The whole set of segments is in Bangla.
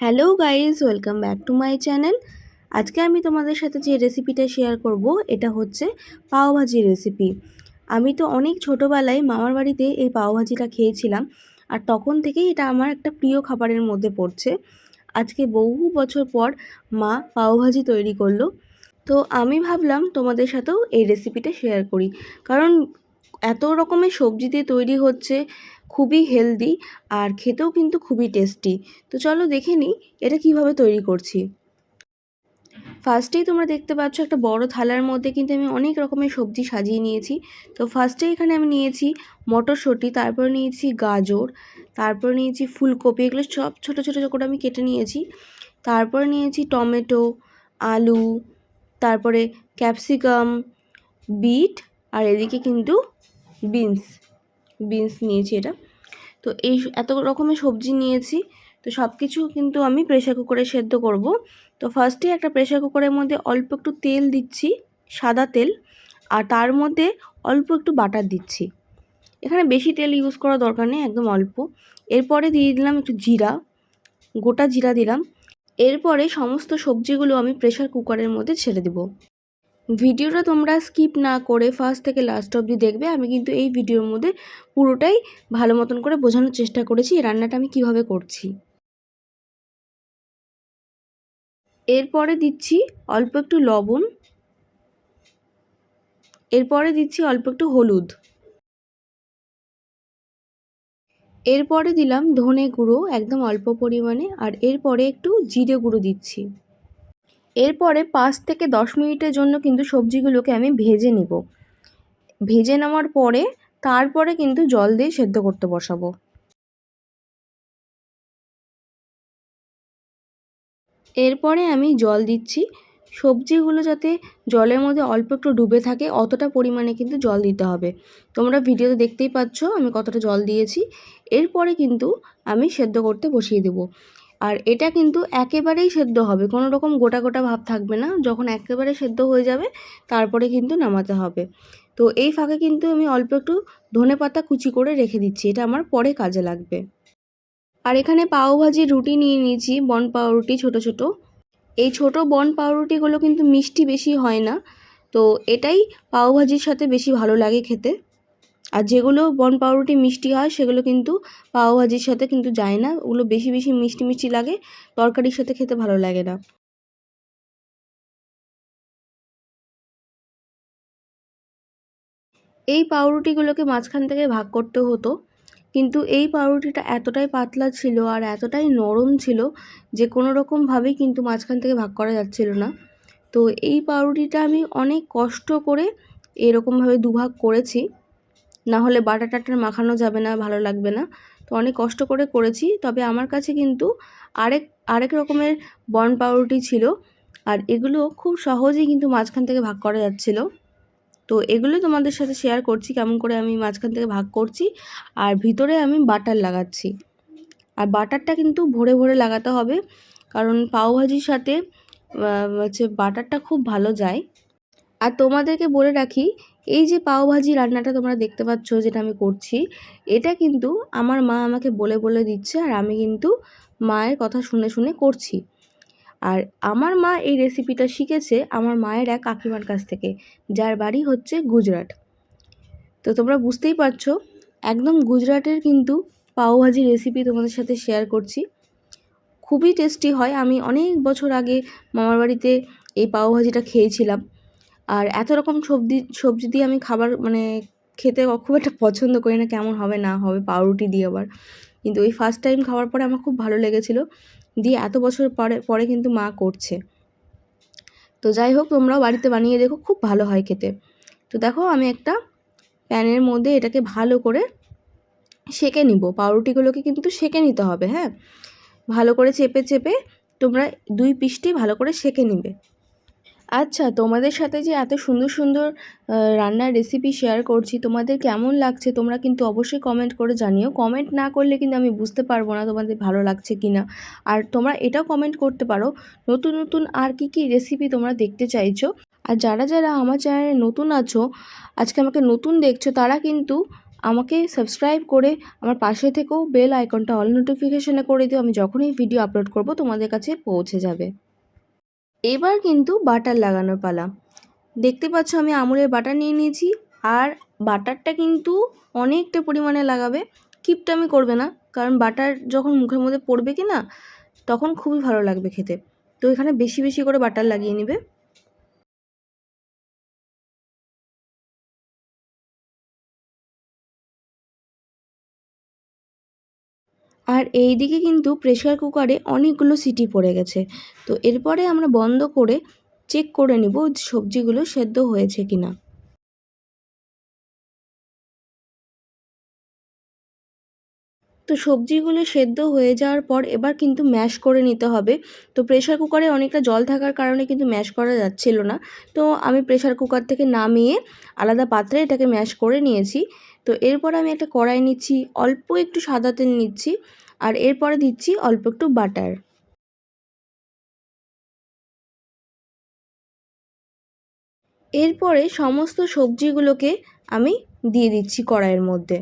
Hello guys welcome back to my channel. আজকে আমি তোমাদের সাথে যে রেসিপিটা শেয়ার করব, এটা হচ্ছে পাওভাজি রেসিপি। আমি তো অনেক ছোটোবেলায় মামার বাড়িতে এই পাওভাজিটা খেয়েছিলাম, আর তখন থেকেই এটা আমার একটা প্রিয় খাবারের মধ্যে পড়ছে। আজকে বহু বছর পর মা পাওভাজি তৈরি করল। তো আমি ভাবলাম তোমাদের সাথেও এই রেসিপিটা শেয়ার করি, কারণ এত রকমের সবজি দিয়ে তৈরি হচ্ছে খুবই হেলদি আর খেতেও কিন্তু খুবই টেস্টি তো চলো দেখে নিই এটা কীভাবে তৈরি করছি। ফার্স্টেই তোমরা দেখতে পাচ্ছ একটা বড় থালার মধ্যে কিন্তু আমি অনেক রকমের সবজি সাজিয়ে নিয়েছি। তো ফার্স্টে এখানে আমি নিয়েছি মটরশুঁটি, তারপর নিয়েছি গাজর, তারপর নিয়েছি ফুলকপি, এগুলো সব ছোটো ছোটো করে আমি কেটে নিয়েছি। তারপর নিয়েছি টমেটো, আলু, তারপরে ক্যাপসিকাম বিট আর এদিকে কিন্তু বিনস বিনস নিয়েছি এটা। তো এই এত রকমের সবজি নিয়েছি। তো সব কিছু কিন্তু আমি প্রেশার কুকারে সেদ্ধ করব। তো ফার্স্টে একটা প্রেশার কুকারের মধ্যে অল্প একটু তেল দিচ্ছি, সাদা তেল, আর তার মধ্যে অল্প একটু বাটার দিচ্ছি। এখানে বেশি তেল ইউজ করা দরকার নেই, একদম অল্প। এরপরে দিয়ে দিলাম একটু জিরা, গোটা জিরা দিলাম। এরপরে সমস্ত সবজিগুলো আমি প্রেশার কুকারের মধ্যে ছেড়ে দেবো। ভিডিওটা তোমরা স্কিপ না করে ফার্স্ট থেকে লাস্ট অবধি দেখবে, আমি কিন্তু এই ভিডিওর মধ্যে পুরোটাই ভালো মতন করে বোঝানোর চেষ্টা করেছি, এই রান্নাটা আমি কীভাবে করছি। এরপরে দিচ্ছি অল্প একটু লবণ, এরপরে দিচ্ছি অল্প একটু হলুদ। এরপরে দিলাম ধনে গুঁড়ো একদম অল্প পরিমাণে, আর এরপরে একটু জিরে গুঁড়ো দিচ্ছি। এরপরে পাঁচ থেকে দশ মিনিটের জন্য কিন্তু সবজিগুলোকে আমি ভেজে নেব। ভেজে নেওয়ার পরে তারপরে কিন্তু জল দিয়ে সেদ্ধ করতে বসাবো। এরপরে আমি জল দিচ্ছি। সবজিগুলো যাতে জলের মধ্যে অল্প একটু ডুবে থাকে, অতটা পরিমাণে কিন্তু জল দিতে হবে। তোমরা ভিডিওতে দেখতেই পাচ্ছ আমি কতটা জল দিয়েছি। এরপরে কিন্তু আমি সেদ্ধ করতে বসিয়ে দেবো। আর এটা কিন্তু একেবারেই সেদ্ধ হবে। কোনো রকম গোটা গোটা ভাব থাকবে না। যখন একেবারে সেদ্ধ হয়ে যাবে, তারপরে কিন্তু নামাতে হবে। তো এই ফাঁকে কিন্তু আমি অল্প একটু ধনে পাতা কুচি করে রেখে দিচ্ছি। এটা আমার পরে কাজে লাগবে। আর এখানে পাওভাজির রুটি নিয়ে নিয়েছি, বন পাউরুটি ছোট ছোট। এই ছোট বন পাউরুটিগুলো কিন্তু মিষ্টি বেশি হয় না। তো এটাই পাওভাজির সাথে বেশি ভালো লাগে খেতে। আর যেগুলো বন পাউরুটি মিষ্টি হয়, সেগুলো কিন্তু পাওভাজির সাথে কিন্তু যায় না। ওগুলো বেশি বেশি মিষ্টি মিষ্টি লাগে, তরকারির সাথে খেতে ভালো লাগে না। এই পাউরুটিগুলোকে মাঝখান থেকে ভাগ করতে হতো, কিন্তু এই পাউরুটিটা এতটাই পাতলা ছিল আর এতটাই নরম ছিল যে কোনো রকমভাবেই কিন্তু মাঝখান থেকে ভাগ করা যাচ্ছিল না। তো এই পাউরুটিটা আমি অনেক কষ্ট করে এরকমভাবে দুভাগ করেছি। না হলে বাটার টাটার মাখানো যাবে না, ভালো লাগবে না। তো অনেক কষ্ট করে করেছি, তবে আমার কাছে কিন্তু আরেক আরেক রকমের বন পাউরুটি ছিল আর এগুলো খুব সহজেই কিন্তু মাঝখান থেকে ভাগ করা যাচ্ছিল। তো এগুলো তোমাদের সাথে শেয়ার করছি, কেমন করে আমি মাঝখান থেকে ভাগ করছি আর ভিতরে আমি বাটার লাগাচ্ছি। আর বাটারটা কিন্তু ভরে ভরে লাগাতে হবে, কারণ পাওভাজির সাথে হচ্ছে বাটারটা খুব ভালো যায়। আর তোমাদেরকে বলে রাখি এই যে পাওভাজি রান্নাটা তোমরা দেখতে পাচ্ছ যেটা আমি করছি, এটা কিন্তু আমার মা আমাকে বলে বলে দিচ্ছে আর আমি কিন্তু মায়ের কথা শুনে শুনে করছি। আর আমার মা এই রেসিপিটা শিখেছে আমার মায়ের এক কাকিমার কাছ থেকে, যার বাড়ি হচ্ছে গুজরাট। তো তোমরা বুঝতেই পারছ, একদম গুজরাটের কিন্তু পাওভাজি রেসিপি তোমাদের সাথে শেয়ার করছি। খুবই টেস্টি হয়। আমি অনেক বছর আগে মামার বাড়িতে এই পাওভাজিটা খেয়েছিলাম। আর এত রকম সবজি সবজি দিয়ে আমি খাবার মানে খেতে খুব একটা পছন্দ করি না, কেমন হবে না হবে, পাউরুটি দিয়ে আবার। কিন্তু ওই ফার্স্ট টাইম খাওয়ার পরে আমার খুব ভালো লেগেছিলো। দিয়ে এত বছর পরে পরে কিন্তু মা করছে। তো যাই হোক, তোমরাও বাড়িতে বানিয়ে দেখো, খুব ভালো হয় খেতে। তো দেখো, আমি একটা প্যানের মধ্যে এটাকে ভালো করে সেঁকে নিব। পাউরুটিগুলোকে কিন্তু সেঁকে নিতে হবে হ্যাঁ? ভালো করে চেপে চেপে তোমরা দুই পিসটি ভালো করে সেঁকে নিবে। আচ্ছা তোমাদের সাথে যে এত সুন্দর সুন্দর রান্নার রেসিপি শেয়ার করছি, তোমাদের কেমন লাগছে তোমরা কিন্তু অবশ্যই কমেন্ট করে জানিও। কমেন্ট না করলে কিন্তু আমি বুঝতে পারব না তোমাদের ভালো লাগছে কি না আর তোমরা এটাও কমেন্ট করতে পারো, নতুন নতুন আর কি কি রেসিপি তোমরা দেখতে চাইছো। আর যারা যারা আমার চ্যানেলে নতুন আছো, আজকে আমাকে নতুন দেখছ, তারা কিন্তু আমাকে সাবস্ক্রাইব করে আমার পাশে থেকেও বেল আইকনটা অল নোটিফিকেশনে করে দিও। আমি যখনই ভিডিও আপলোড করব, তোমাদের কাছে পৌঁছে যাবে। এবার কিন্তু বাটার লাগানোর পালা। দেখতে পাচ্ছ আমি আমুলের বাটার নিয়ে নিয়েছি, আর বাটারটা কিন্তু অনেকটা পরিমাণে লাগাবে। কিপটামি করবে না, কারণ বাটার যখন মুখের মধ্যে পড়বে কি না তখন খুবই ভালো লাগবে খেতে। তো এখানে বেশি বেশি করে বাটার লাগিয়ে নেবে। আর এই দিকে কিন্তু প্রেশার কুকারে অনেকগুলো সিটি পড়ে গেছে। তো এরপরে আমরা বন্ধ করে চেক করে নেব সবজিগুলো সেদ্ধ হয়েছে কিনা। তো সবজিগুলো সেদ্ধ হয়ে যাওয়ার পর এবার কিন্তু ম্যাশ করে নিতে হবে। তো প্রেশার কুকারে অনেকটা জল থাকার কারণে কিন্তু ম্যাশ করা যাচ্ছিল না। তো আমি প্রেশার কুকার থেকে নামিয়ে আলাদা পাত্রে এটাকে ম্যাশ করে নিয়েছি। তো এরপর আমি একটা কড়াই নিচ্ছি, অল্প একটু সাদা তেল নিচ্ছি আর এরপরে দিচ্ছি অল্প একটু বাটার এরপরে সমস্ত সবজিগুলোকে আমি দিয়ে দিচ্ছি কড়াইয়ের মধ্যে।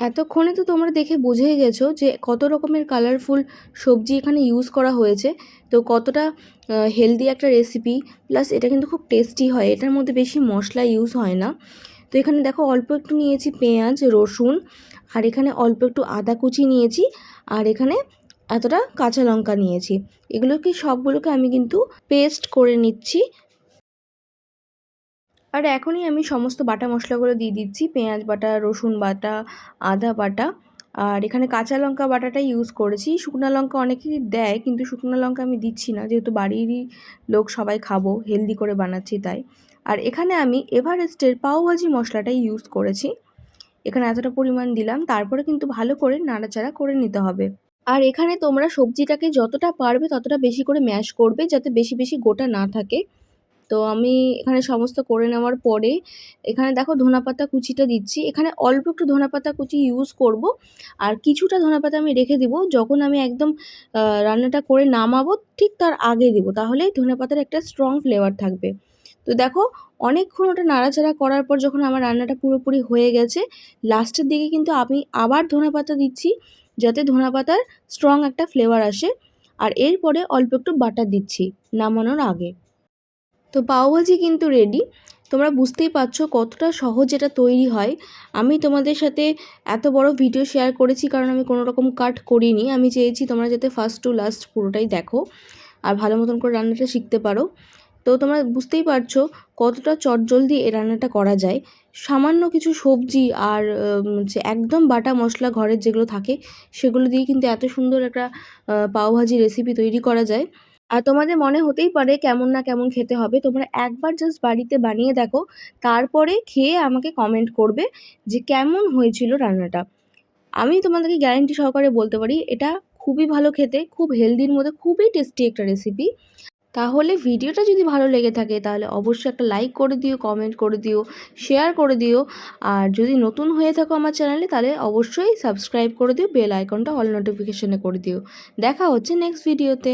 এতক্ষণে তো তোমরা দেখে বুঝেই গেছো যে কত রকমের কালারফুল সবজি এখানে ইউজ করা হয়েছে। তো কতটা হেলদি একটা রেসিপি প্লাস এটা কিন্তু খুব টেস্টি হয়, এটার মধ্যে বেশি মশলা ইউজ হয় না। তো এখানে দেখো অল্প একটু নিয়েছি পেঁয়াজ, রসুন, আর এখানে অল্প একটু আদা কুচি নিয়েছি, আর এখানে এতটা কাঁচা লঙ্কা নিয়েছি। এগুলোকে সবগুলোকে আমি কিন্তু পেস্ট করে নিচ্ছি আর এখনই আমি সমস্ত বাটা মশলাগুলো দিয়ে দিচ্ছি, পেঁয়াজ বাটা, রসুন বাটা, আদা বাটা। আর এখানে কাঁচা লঙ্কা বাটাটা ইউজ করেছি। শুকনো লঙ্কা অনেকেই দেয়, কিন্তু শুকনো লঙ্কা আমি দিচ্ছি না। যেহেতু বাড়িরই লোক সবাই খাব হেলদি করে বানাচ্ছি তাই। আর এখানে আমি এভারেস্টের পাওভাজি মশলাটাই ইউজ করেছি। এখানে এতটা পরিমাণ দিলাম, তারপরে কিন্তু ভালো করে নাড়াচাড়া করে নিতে হবে। আর এখানে তোমরা সবজিটাকে যতটা পারবে ততটা বেশি করে ম্যাশ করবে, যাতে বেশি বেশি গোটা না থাকে। তো আমি এখানে সমস্ত করে নেওয়ার পরে এখানে দেখো ধনাপাতা কুচিটা দিচ্ছি। এখানে অল্প একটু ধনাপাতা কুচি ইউজ করব। আর কিছুটা ধনাপাতা আমি রেখে দিব। যখন আমি একদম রান্নাটা করে নামাবো, ঠিক তার আগে দিব। তাহলে ধনেপাতার একটা স্ট্রং ফ্লেভার থাকবে। তো দেখো, অনেকক্ষণ ওটা নাড়াচাড়া করার পর যখন আমার রান্নাটা পুরোপুরি হয়ে গেছে লাস্টের দিকে কিন্তু আমি আবার ধনেপাতা দিচ্ছি, যাতে ধনেপাতার স্ট্রং একটা ফ্লেভার আসে। আর এরপরে অল্প একটু বাটার দিচ্ছি, নামানোর আগে। তো পাওভাজি কিন্তু রেডি তোমরা বুঝতেই পারছ কতটা সহজ এটা তৈরি হয়। আমি তোমাদের সাথে এত বড় ভিডিও শেয়ার করেছি কারণ আমি কোনো রকম কাট করিনি। আমি চেয়েছি তোমরা যাতে ফার্স্ট টু লাস্ট পুরোটাই দেখো আর ভালো মতন করে রান্নাটা শিখতে পারো। তো তোমরা বুঝতেই পারছ কতটা চটজলদি এই রান্নাটা করা যায়। সামান্য কিছু সবজি আর যে একদম বাটা মশলা ঘরের যেগুলো থাকে সেগুলো দিয়ে কিন্তু এত সুন্দর একটা পাওভাজি রেসিপি তৈরি করা যায়। আর তোমাদের মনে হতেই পারে কেমন না কেমন খেতে হবে, তোমরা একবার জাস্ট বাড়িতে বানিয়ে দেখো, তারপরে খেয়ে আমাকে কমেন্ট করবে যে কেমন হয়েছিল রান্নাটা। আমি তোমাদেরকে গ্যারেন্টি সহকারে বলতে পারি, এটা খুবই ভালো খেতে, খুব হেলদির মধ্যে, খুবই টেস্টি একটা রেসিপি তাহলে ভিডিওটা যদি ভালো লেগে থাকে, তাহলে অবশ্যই একটা লাইক করে দিও কমেন্ট করে দিও শেয়ার করে দিও। আর যদি নতুন হয়ে থাকো আমার চ্যানেলে তাহলে অবশ্যই সাবস্ক্রাইব করে দিও বেল আইকনটা অল নোটিফিকেশানে করে দিও। দেখা হচ্ছে নেক্সট ভিডিওতে